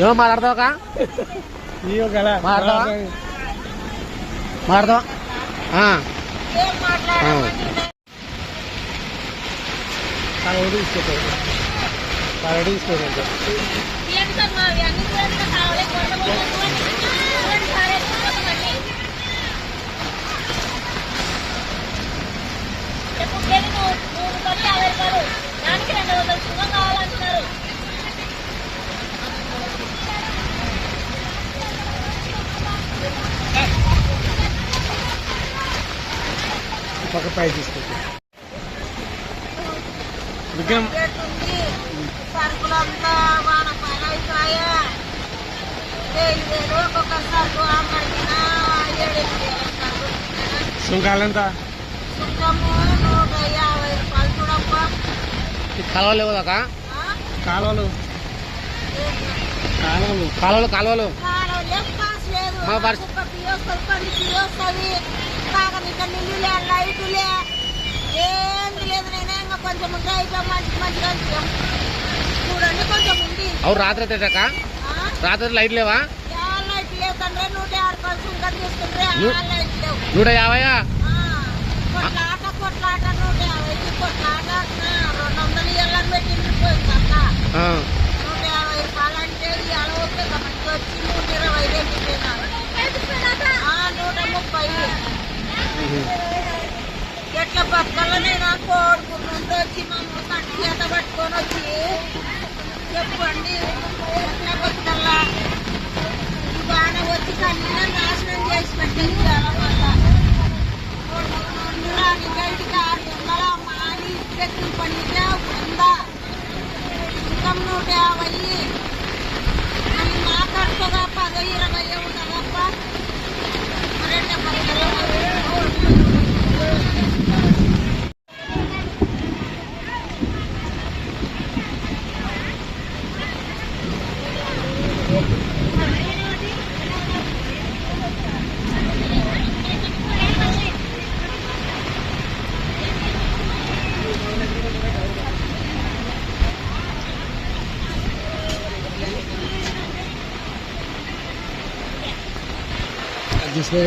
ఏమో మాట్లాడతావా నీయో కదా మాట్లాడతావా? మాట్లాడతావా? ఆ, ఏం సుఖము నూట యాభై రూపాయలు చూడప్పా ఈ కాలువలు లేవు దాకా ఆ? కాలువలు? కాలువలు? కాలువలు కాలువలు. కాలం లేదు. కొంచెం మంచి మంచిగా. చూడండి కొంచెం ఉంది. అవు రాత్రి అయితే? రాత్రి లైట్ లేవా? లైట్ లేవు తండ్రి నూట యాభై రూపాయలు సుంకం తీసుకుంటే లైట్ లేవు. నూట యాభై ఆ, కొట్లాట కొట్లాట నూట యాభై. కొట్లాట రెండు వందలు ఇవ్వాలని పెట్టింది పోయింది అక్క నూట యాభై రూపాయలు అంటే ఈ అలవకే మనకి వచ్చి నూట ఇరవై నూట ముప్పై. ఎట్లా బతకాలనైనా కోడుకున్నంత వచ్చి మమ్మల్ని కంటి చేత పట్టుకొని వచ్చి చెప్పండి. ఎట్లా जिसमें